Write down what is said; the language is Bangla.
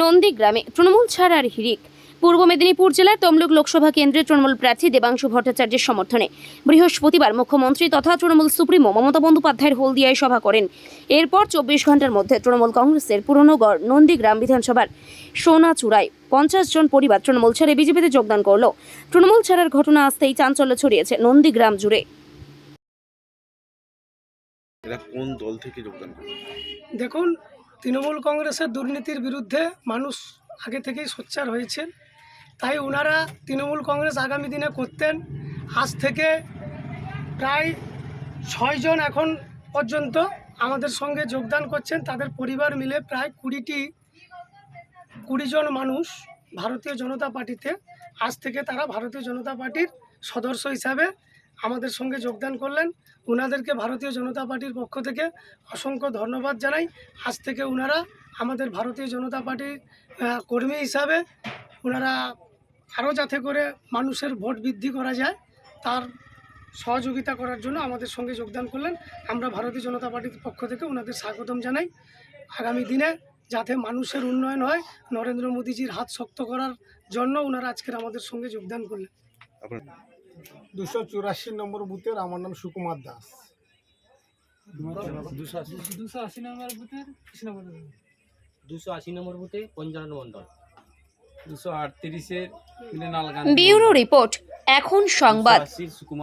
নন্দীগ্রামে তৃণমূল ছাড়ার হিরিক পূর্ব মেদিনীপুর জেলার তমলুক লোকসভা কেন্দ্রে তৃণমূল প্রার্থী দেবাংশু ভট্টাচার্যের সমর্থনে বৃহস্পতিবার মুখ্যমন্ত্রী তথা তৃণমূল সুপ্রিমো মমতা বন্দ্যোপাধ্যায়ের হলদিয়ায় সভা করেন। এরপর চব্বিশ ঘণ্টার মধ্যে তৃণমূল কংগ্রেসের পুরনো গড় নন্দীগ্রাম বিধানসভার সোনাচূড়ায় পঞ্চাশ জন পরিবার তৃণমূল ছেড়ে বিজেপিতে যোগদান করল। তৃণমূল ছাড়ার ঘটনা আসতেই চাঞ্চল্য ছড়িয়েছে নন্দীগ্রাম জুড়ে। এরা কোন দল থেকে যোগদান করবে দেখুন তৃণমূল কংগ্রেসের দুর্নীতির বিরুদ্ধে মানুষ আগে থেকেই সোচ্চার হয়েছেন। তাই ওনারা তৃণমূল কংগ্রেস আগামী দিনে করতেন। আজ থেকে প্রায় ছয়জন এখন পর্যন্ত আমাদের সঙ্গে যোগদান করছেন। তাদের পরিবার মিলে প্রায় কুড়িটি, কুড়ি জন মানুষ ভারতীয় জনতা পার্টিতে। আজ থেকে তারা ভারতীয় জনতা পার্টির সদস্য হিসাবে আমাদের সঙ্গে যোগদান করলেন। ওনাদেরকে ভারতীয় জনতা পার্টির পক্ষ থেকে অসংখ্য ধন্যবাদ জানাই। আজ থেকে ওনারা আমাদের ভারতীয় জনতা পার্টির কর্মী হিসাবে ওনারা আরও যাতে করে মানুষের ভোট বৃদ্ধি করা যায়, তার সহযোগিতা করার জন্য আমাদের সঙ্গে যোগদান করলেন। আমরা ভারতীয় জনতা পার্টির পক্ষ থেকে ওনাদের স্বাগতম জানাই। আগামী দিনে যাতে মানুষের উন্নয়ন হয়, নরেন্দ্র মোদীজির হাত শক্ত করার জন্য ওনারা আজকের আমাদের সঙ্গে যোগদান করলেন। দুশো চুরাশি নম্বর বুথের আমার নাম সুকুমার দাস। দুশো আশি নম্বর বুথের দুশো আশি নম্বর বুথে পঞ্চান্ন মন্ডল দুশো আটত্রিশের ব্যুরো রিপোর্ট এখন সংবাদ। সুকুমার